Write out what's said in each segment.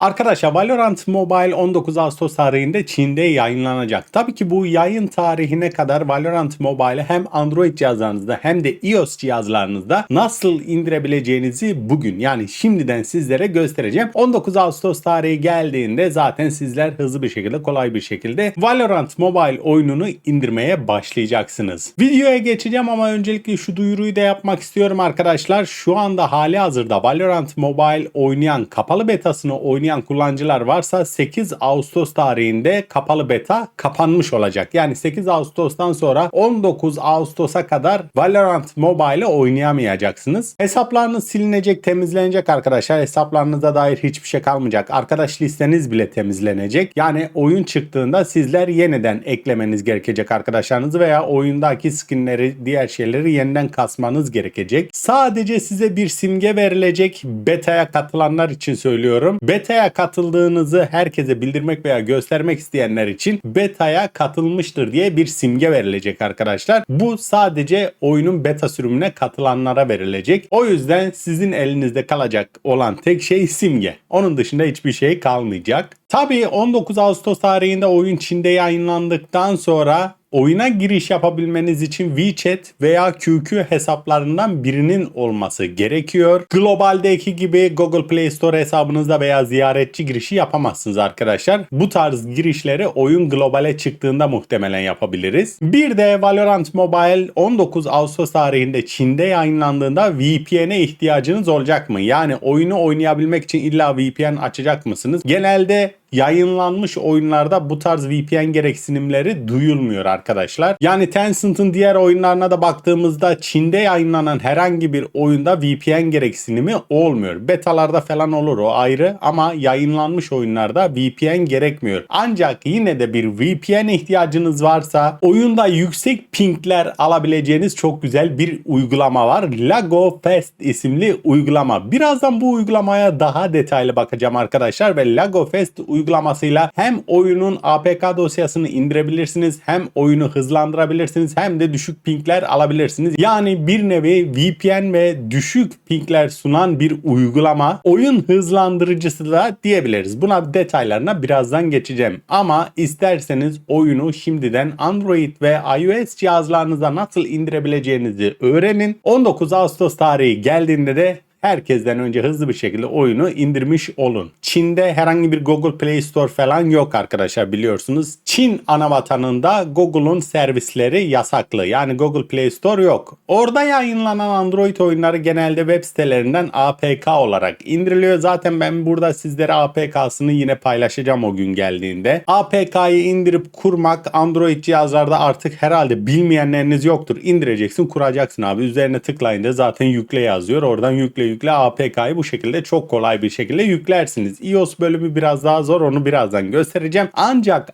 Arkadaşlar Valorant Mobile 19 Ağustos tarihinde Çin'de yayınlanacak. Tabii ki bu yayın tarihine kadar Valorant Mobile'i hem Android cihazlarınızda hem de iOS cihazlarınızda nasıl indirebileceğinizi bugün yani şimdiden sizlere göstereceğim. 19 Ağustos tarihi geldiğinde zaten sizler hızlı bir şekilde kolay bir şekilde Valorant Mobile oyununu indirmeye başlayacaksınız. Videoya geçeceğim ama öncelikle şu duyuruyu da yapmak istiyorum arkadaşlar. Şu anda hali hazırda Valorant Mobile oynayan kapalı betasını oynayan kullanıcılar varsa 8 Ağustos tarihinde kapalı beta kapanmış olacak. Yani 8 Ağustos'tan sonra 19 Ağustos'a kadar Valorant Mobile'ı oynayamayacaksınız. Hesaplarınız silinecek, temizlenecek arkadaşlar. Hesaplarınıza dair hiçbir şey kalmayacak. Arkadaş listeniz bile temizlenecek. Yani oyun çıktığında sizler yeniden eklemeniz gerekecek arkadaşlarınızı veya oyundaki skinleri, diğer şeyleri yeniden kasmanız gerekecek. Sadece size bir simge verilecek beta'ya katılanlar için söylüyorum. Beta'ya katıldığınızı herkese bildirmek veya göstermek isteyenler için beta'ya katılmıştır diye bir simge verilecek arkadaşlar. Bu sadece oyunun beta sürümüne katılanlara verilecek. O yüzden sizin elinizde kalacak olan tek şey simge. Onun dışında hiçbir şey kalmayacak. Tabii 19 Ağustos tarihinde oyun Çin'de yayınlandıktan sonra oyuna giriş yapabilmeniz için WeChat veya QQ hesaplarından birinin olması gerekiyor. Globaldeki gibi Google Play Store hesabınızda veya ziyaretçi girişi yapamazsınız arkadaşlar. Bu tarz girişleri oyun globale çıktığında muhtemelen yapabiliriz. Bir de Valorant Mobile 19 Ağustos tarihinde Çin'de yayınlandığında VPN'e ihtiyacınız olacak mı? Yani oyunu oynayabilmek için illa VPN açacak mısınız? Genelde yayınlanmış oyunlarda bu tarz VPN gereksinimleri duyulmuyor arkadaşlar. Yani Tencent'ın diğer oyunlarına da baktığımızda Çin'de yayınlanan herhangi bir oyunda VPN gereksinimi olmuyor. Betalarda falan olur o ayrı ama yayınlanmış oyunlarda VPN gerekmiyor. Ancak yine de bir VPN ihtiyacınız varsa oyunda yüksek pingler alabileceğiniz çok güzel bir uygulama var. Lago Fest isimli uygulama. Birazdan bu uygulamaya daha detaylı bakacağım arkadaşlar ve Lago Fest uygulamasıyla hem oyunun APK dosyasını indirebilirsiniz hem oyunu hızlandırabilirsiniz hem de düşük pingler alabilirsiniz. Yani bir nevi VPN ve düşük pingler sunan bir uygulama oyun hızlandırıcısı da diyebiliriz. Buna detaylarına birazdan geçeceğim. Ama isterseniz oyunu şimdiden Android ve iOS cihazlarınıza nasıl indirebileceğinizi öğrenin. 19 Ağustos tarihi geldiğinde de herkesten önce hızlı bir şekilde oyunu indirmiş olun. Çin'de herhangi bir Google Play Store falan yok arkadaşlar biliyorsunuz. Çin ana vatanında Google'un servisleri yasaklı. Yani Google Play Store yok. Orada yayınlanan Android oyunları genelde web sitelerinden APK olarak indiriliyor. Zaten ben burada sizlere APK'sını yine paylaşacağım o gün geldiğinde. APK'yı indirip kurmak Android cihazlarda artık herhalde bilmeyenleriniz yoktur. İndireceksin kuracaksın abi. Üzerine tıklayınca zaten yükle yazıyor. Oradan yükle yükle APK'yı bu şekilde çok kolay bir şekilde yüklersiniz. iOS bölümü biraz daha zor onu birazdan göstereceğim. Ancak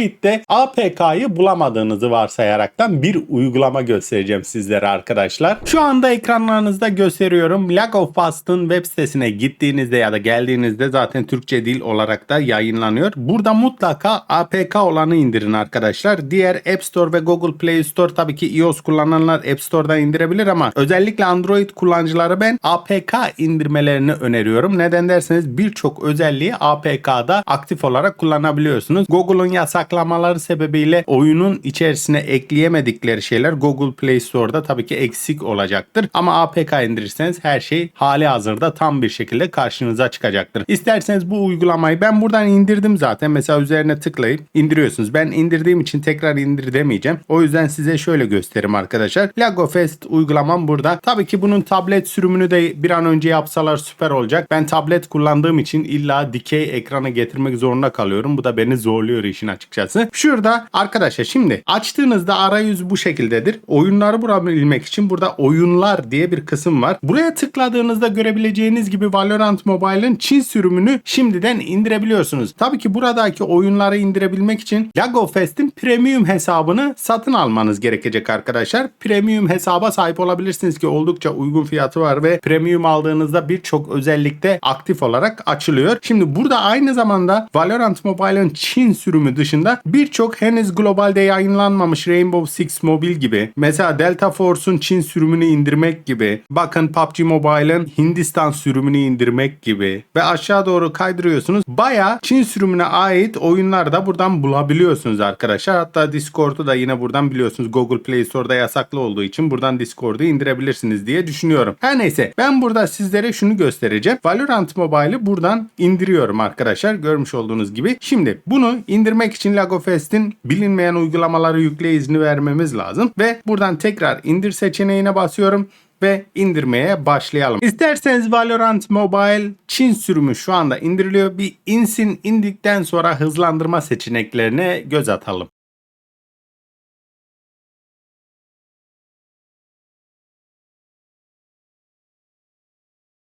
Android'de APK'yı bulamadığınızı varsayaraktan bir uygulama göstereceğim sizlere arkadaşlar. Şu anda ekranlarınızda gösteriyorum. Lego Fast'ın web sitesine gittiğinizde ya da geldiğinizde zaten Türkçe dil olarak da yayınlanıyor. Burada mutlaka APK olanı indirin arkadaşlar. Diğer App Store ve Google Play Store tabii ki iOS kullananlar App Store'dan indirebilir ama özellikle Android kullanıcıları ben APK indirmelerini öneriyorum. Neden derseniz birçok özelliği APK'da aktif olarak kullanabiliyorsunuz. Google'un yasaklamaları sebebiyle oyunun içerisine ekleyemedikleri şeyler Google Play Store'da tabii ki eksik olacaktır. Ama APK indirirseniz her şey hali hazırda tam bir şekilde karşınıza çıkacaktır. İsterseniz bu uygulamayı ben buradan indirdim zaten. Mesela üzerine tıklayıp indiriyorsunuz. Ben indirdiğim için tekrar indir demeyeceğim. O yüzden size şöyle göstereyim arkadaşlar. Lego Fest uygulamam burada. Tabii ki bunun tablet sürümünü de bir an önce yapsalar süper olacak. Ben tablet kullandığım için illa dikey ekrana getirmek zorunda kalıyorum. Bu da beni zorluyor işin açıkçası. Şurada arkadaşlar şimdi açtığınızda arayüz bu şekildedir. Oyunları bulabilmek için burada oyunlar diye bir kısım var. Buraya tıkladığınızda görebileceğiniz gibi Valorant Mobile'ın Çin sürümünü şimdiden indirebiliyorsunuz. Tabii ki buradaki oyunları indirebilmek için Lego Fest'in premium hesabını satın almanız gerekecek arkadaşlar. Premium hesaba sahip olabilirsiniz ki oldukça uygun fiyatı var ve premium aldığınızda birçok özellikte aktif olarak açılıyor. Şimdi burada aynı zamanda Valorant Mobile'ın Çin sürümü dışında birçok henüz globalde yayınlanmamış Rainbow Six Mobile gibi mesela Delta Force'un Çin sürümünü indirmek gibi bakın PUBG Mobile'ın Hindistan sürümünü indirmek gibi ve aşağı doğru kaydırıyorsunuz. Baya Çin sürümüne ait oyunlar da buradan bulabiliyorsunuz arkadaşlar. Hatta Discord'u da yine buradan biliyorsunuz Google Play Store'da yasaklı olduğu için buradan Discord'u indirebilirsiniz diye düşünüyorum. Her neyse ben burada sizlere şunu göstereceğim. Valorant Mobile'ı buradan indiriyorum arkadaşlar. Görmüş olduğunuz gibi. Şimdi bunu indirmek için Lagofest'in bilinmeyen uygulamaları yükle izni vermemiz lazım. Ve buradan tekrar indir seçeneğine basıyorum ve indirmeye başlayalım. İsterseniz Valorant Mobile Çin sürümü şu anda indiriliyor. Bir insin indikten sonra hızlandırma seçeneklerine göz atalım.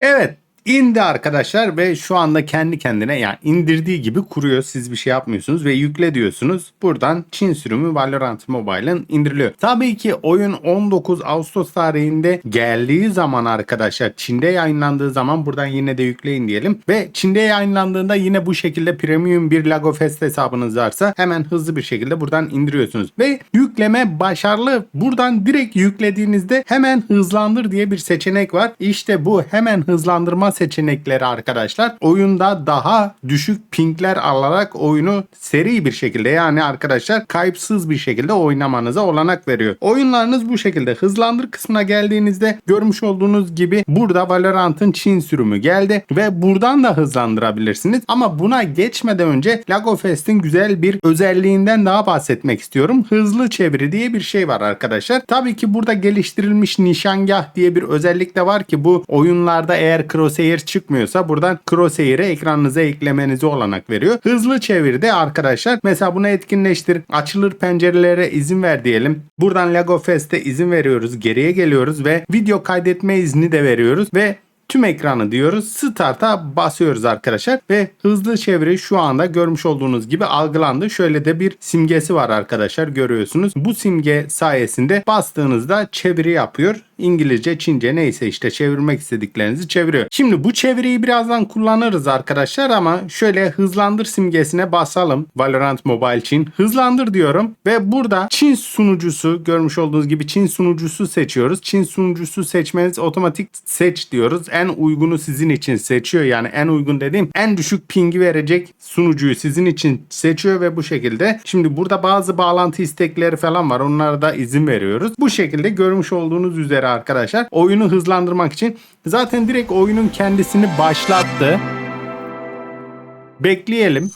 Evet indi arkadaşlar ve şu anda kendi kendine yani indirdiği gibi kuruyor. Siz bir şey yapmıyorsunuz ve yükle diyorsunuz. Buradan Çin sürümü Valorant Mobile'ın indiriliyor. Tabii ki oyun 19 Ağustos tarihinde geldiği zaman arkadaşlar Çin'de yayınlandığı zaman buradan yine de yükleyin diyelim. Ve Çin'de yayınlandığında yine bu şekilde premium bir Lagofest hesabınız varsa hemen hızlı bir şekilde buradan indiriyorsunuz. Ve yükleme başarılı. Buradan direkt yüklediğinizde hemen hızlandır diye bir seçenek var. İşte bu hemen hızlandırma seçenekleri arkadaşlar oyunda daha düşük pingler alarak oyunu seri bir şekilde yani arkadaşlar kayıpsız bir şekilde oynamanıza olanak veriyor. Oyunlarınız bu şekilde hızlandır kısmına geldiğinizde görmüş olduğunuz gibi burada Valorant'ın Çin sürümü geldi ve buradan da hızlandırabilirsiniz. Ama buna geçmeden önce Lagofest'in güzel bir özelliğinden daha bahsetmek istiyorum. Hızlı çeviri diye bir şey var arkadaşlar. Tabii ki burada geliştirilmiş nişangah diye bir özellik de var ki bu oyunlarda eğer crosshair çıkmıyorsa buradan crosshair'ı ekranınıza eklemenize olanak veriyor. Hızlı çeviride arkadaşlar mesela bunu etkinleştir. Açılır pencerelere izin ver diyelim. Buradan Lagofest'e izin veriyoruz. Geriye geliyoruz ve video kaydetme izni de veriyoruz ve tüm ekranı diyoruz. Start'a basıyoruz arkadaşlar ve hızlı çeviri şu anda görmüş olduğunuz gibi algılandı. Şöyle de bir simgesi var arkadaşlar görüyorsunuz. Bu simge sayesinde bastığınızda çeviri yapıyor. İngilizce, Çince neyse işte çevirmek istediklerinizi çeviriyor. Şimdi bu çeviriyi birazdan kullanırız arkadaşlar ama şöyle hızlandır simgesine basalım. Valorant Mobile Çin. Hızlandır diyorum ve burada Çin sunucusu görmüş olduğunuz gibi Çin sunucusu seçiyoruz. Çin sunucusu seçmeniz otomatik seç diyoruz. En uygunu sizin için seçiyor. Yani en uygun dediğim en düşük pingi verecek sunucuyu sizin için seçiyor ve bu şekilde. Şimdi burada bazı bağlantı istekleri falan var. Onlara da izin veriyoruz. Bu şekilde görmüş olduğunuz üzere arkadaşlar oyunu hızlandırmak için zaten direkt oyunun kendisini başlattı. Bekleyelim.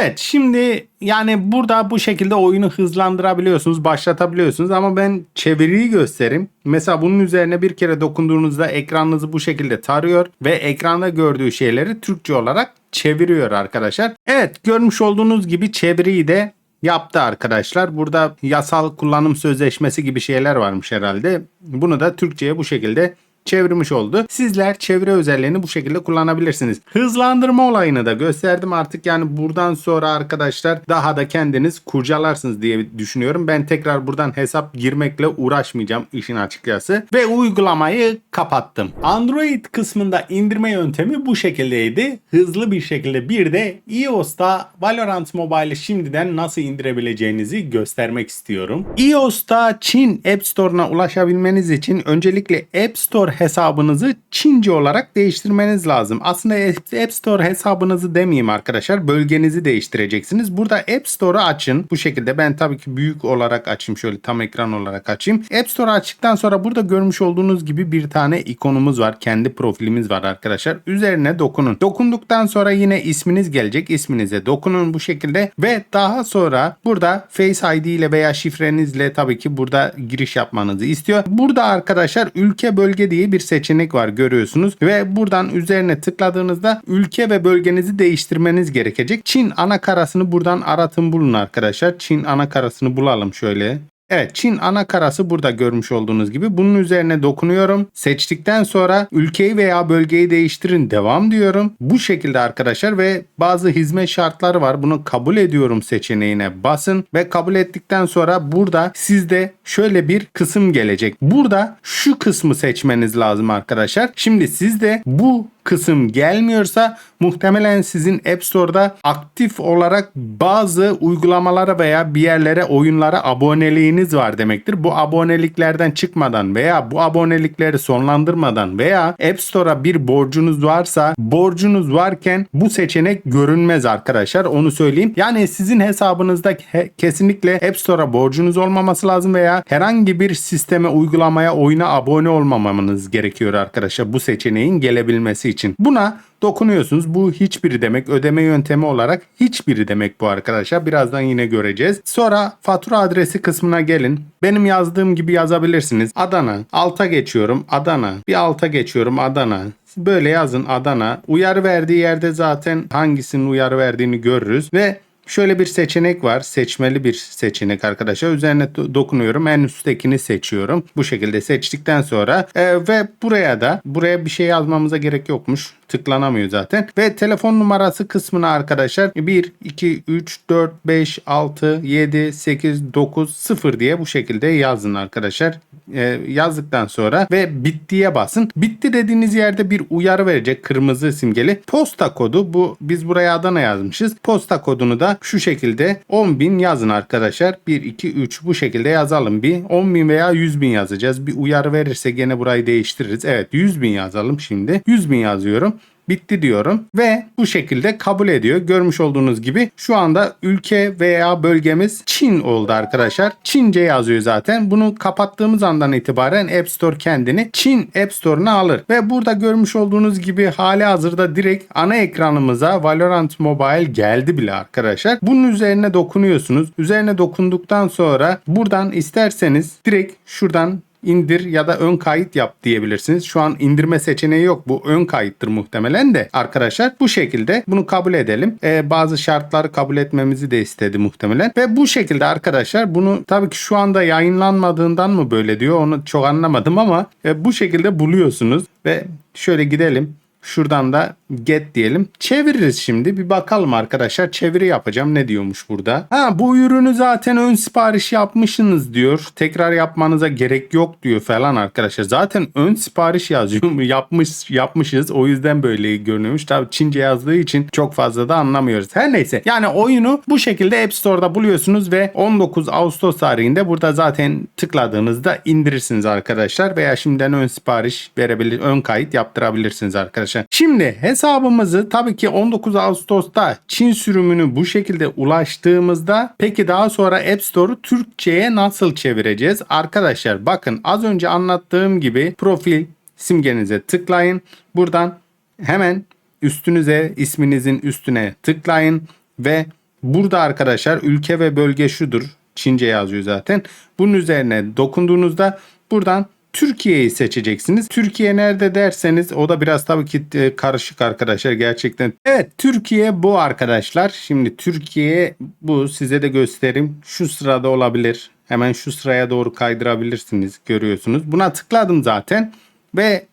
Evet şimdi yani burada bu şekilde oyunu hızlandırabiliyorsunuz, başlatabiliyorsunuz ama ben çeviriyi göstereyim. Mesela bunun üzerine bir kere dokunduğunuzda ekranınızı bu şekilde tarıyor ve ekranda gördüğü şeyleri Türkçe olarak çeviriyor arkadaşlar. Evet görmüş olduğunuz gibi çeviriyi de yaptı arkadaşlar. Burada yasal kullanım sözleşmesi gibi şeyler varmış herhalde. Bunu da Türkçe'ye bu şekilde çevirmiş oldu. Sizler çevre özelliğini bu şekilde kullanabilirsiniz. Hızlandırma olayını da gösterdim artık yani buradan sonra arkadaşlar daha da kendiniz kurcalarsınız diye düşünüyorum. Ben tekrar buradan hesap girmekle uğraşmayacağım işin açıkçası. Ve uygulamayı kapattım. Android kısmında indirme yöntemi bu şekildeydi. Hızlı bir şekilde bir de iOS'ta Valorant Mobile'i şimdiden nasıl indirebileceğinizi göstermek istiyorum. iOS'ta Çin App Store'una ulaşabilmeniz için öncelikle App Store hesabınızı Çince olarak değiştirmeniz lazım. Aslında App Store hesabınızı demeyeyim arkadaşlar. Bölgenizi değiştireceksiniz. Burada App Store'u açın. Bu şekilde ben tabii ki büyük olarak açayım. Şöyle tam ekran olarak açayım. App Store'u açtıktan sonra burada görmüş olduğunuz gibi bir tane ikonumuz var. Kendi profilimiz var arkadaşlar. Üzerine dokunun. Dokunduktan sonra yine isminiz gelecek. İsminize dokunun bu şekilde ve daha sonra burada Face ID ile veya şifrenizle tabii ki burada giriş yapmanızı istiyor. Burada arkadaşlar ülke bölge diye bir seçenek var görüyorsunuz ve buradan üzerine tıkladığınızda ülke ve bölgenizi değiştirmeniz gerekecek. Çin ana karasını buradan aratın bulun arkadaşlar. Çin ana karasını bulalım şöyle. Evet Çin ana karası burada görmüş olduğunuz gibi. Bunun üzerine dokunuyorum. Seçtikten sonra ülkeyi veya bölgeyi değiştirin devam diyorum. Bu şekilde arkadaşlar ve bazı hizmet şartları var. Bunu kabul ediyorum seçeneğine basın ve kabul ettikten sonra burada sizde şöyle bir kısım gelecek. Burada şu kısmı seçmeniz lazım arkadaşlar. Şimdi sizde bu kısım gelmiyorsa muhtemelen sizin App Store'da aktif olarak bazı uygulamalara veya bir yerlere oyunlara aboneliğiniz var demektir. Bu aboneliklerden çıkmadan veya bu abonelikleri sonlandırmadan veya App Store'a bir borcunuz varsa borcunuz varken bu seçenek görünmez arkadaşlar onu söyleyeyim. Yani sizin hesabınızda he- kesinlikle App Store'a borcunuz olmaması lazım veya herhangi bir sisteme uygulamaya oyuna abone olmamanız gerekiyor arkadaşlar bu seçeneğin gelebilmesi için. Buna dokunuyorsunuz. Bu hiçbiri demek. Ödeme yöntemi olarak hiçbiri demek bu arkadaşlar. Birazdan yine göreceğiz. Sonra fatura adresi kısmına gelin. Benim yazdığım gibi yazabilirsiniz. Adana. Alta geçiyorum. Adana. Bir alta geçiyorum. Adana. Böyle yazın Adana. Uyarı verdiği yerde zaten hangisinin uyarı verdiğini görürüz. Ve Şöyle bir seçenek var. Seçmeli bir seçenek arkadaşlar. Üzerine do- dokunuyorum. En üsttekini seçiyorum. Bu şekilde seçtikten sonra e, ve buraya da buraya bir şey yazmamıza gerek yokmuş. Tıklanamıyor zaten. Ve telefon numarası kısmına arkadaşlar 1, 2, 3, 4, 5, 6, 7, 8, 9, 0 diye bu şekilde yazın arkadaşlar. E, yazdıktan sonra ve bittiye basın. Bitti dediğiniz yerde bir uyarı verecek kırmızı simgeli. Posta kodu bu biz buraya Adana yazmışız. Posta kodunu da şu şekilde 10.000 yazın arkadaşlar. 1, 2, 3 bu şekilde yazalım bir. 10.000 veya 100.000 yazacağız. Bir uyarı verirse gene burayı değiştiririz. Evet 100.000 yazalım şimdi. 100.000 yazıyorum bitti diyorum ve bu şekilde kabul ediyor. Görmüş olduğunuz gibi şu anda ülke veya bölgemiz Çin oldu arkadaşlar. Çince yazıyor zaten. Bunu kapattığımız andan itibaren App Store kendini Çin App Store'una alır. Ve burada görmüş olduğunuz gibi hali hazırda direkt ana ekranımıza Valorant Mobile geldi bile arkadaşlar. Bunun üzerine dokunuyorsunuz. Üzerine dokunduktan sonra buradan isterseniz direkt şuradan indir ya da ön kayıt yap diyebilirsiniz. Şu an indirme seçeneği yok. Bu ön kayıttır muhtemelen de. Arkadaşlar bu şekilde bunu kabul edelim. Ee, bazı şartları kabul etmemizi de istedi muhtemelen. Ve bu şekilde arkadaşlar bunu tabii ki şu anda yayınlanmadığından mı böyle diyor onu çok anlamadım ama e, bu şekilde buluyorsunuz. Ve şöyle gidelim. Şuradan da get diyelim. Çeviririz şimdi. Bir bakalım arkadaşlar. Çeviri yapacağım. Ne diyormuş burada? Ha bu ürünü zaten ön sipariş yapmışsınız diyor. Tekrar yapmanıza gerek yok diyor falan arkadaşlar. Zaten ön sipariş yazıyor. Yapmış yapmışız. O yüzden böyle görünüyormuş. Tabii Çince yazdığı için çok fazla da anlamıyoruz. Her neyse. Yani oyunu bu şekilde App Store'da buluyorsunuz ve 19 Ağustos tarihinde burada zaten tıkladığınızda indirirsiniz arkadaşlar veya şimdiden ön sipariş verebilir, ön kayıt yaptırabilirsiniz arkadaşlar. Şimdi hesabımızı tabii ki 19 Ağustos'ta Çin sürümünü bu şekilde ulaştığımızda peki daha sonra App Store'u Türkçe'ye nasıl çevireceğiz? Arkadaşlar bakın az önce anlattığım gibi profil simgenize tıklayın. Buradan hemen üstünüze isminizin üstüne tıklayın ve burada arkadaşlar ülke ve bölge şudur. Çince yazıyor zaten. Bunun üzerine dokunduğunuzda buradan Türkiye'yi seçeceksiniz. Türkiye nerede derseniz o da biraz tabii ki e, karışık arkadaşlar gerçekten. Evet Türkiye bu arkadaşlar. Şimdi Türkiye bu size de göstereyim. Şu sırada olabilir. Hemen şu sıraya doğru kaydırabilirsiniz görüyorsunuz. Buna tıkladım zaten ve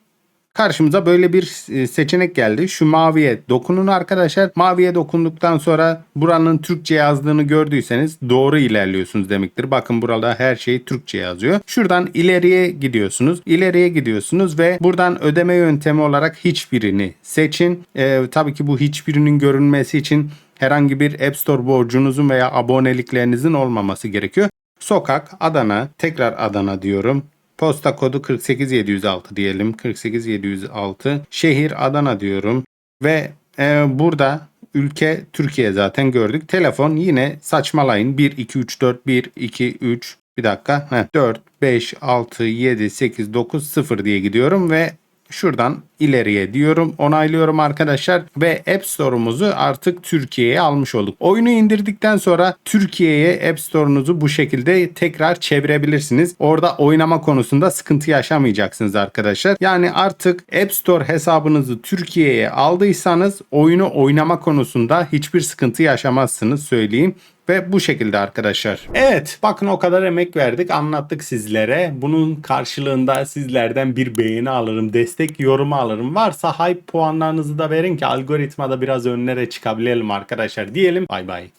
karşımıza böyle bir e, seçenek geldi. Şu maviye dokunun arkadaşlar. Maviye dokunduktan sonra buranın Türkçe yazdığını gördüyseniz doğru ilerliyorsunuz demektir. Bakın burada her şey Türkçe yazıyor. Şuradan ileriye gidiyorsunuz. İleriye gidiyorsunuz ve buradan ödeme yöntemi olarak hiçbirini seçin. Ee, tabii ki bu hiçbirinin görünmesi için herhangi bir App Store borcunuzun veya aboneliklerinizin olmaması gerekiyor. Sokak Adana, tekrar Adana diyorum. Posta kodu 48706 diyelim. 48706. Şehir Adana diyorum. Ve e, burada ülke Türkiye zaten gördük. Telefon yine saçmalayın. 1, 2, 3, 4, 1, 2, 3. Bir dakika. Heh, 4, 5, 6, 7, 8, 9, 0 diye gidiyorum ve Şuradan ileriye diyorum. Onaylıyorum arkadaşlar. Ve App Store'umuzu artık Türkiye'ye almış olduk. Oyunu indirdikten sonra Türkiye'ye App Store'unuzu bu şekilde tekrar çevirebilirsiniz. Orada oynama konusunda sıkıntı yaşamayacaksınız arkadaşlar. Yani artık App Store hesabınızı Türkiye'ye aldıysanız oyunu oynama konusunda hiçbir sıkıntı yaşamazsınız söyleyeyim. Ve bu şekilde arkadaşlar. Evet bakın o kadar emek verdik anlattık sizlere. Bunun karşılığında sizlerden bir beğeni alırım. Destek yorumu alırım. Varsa hype puanlarınızı da verin ki algoritmada biraz önlere çıkabilelim arkadaşlar diyelim. Bay bay.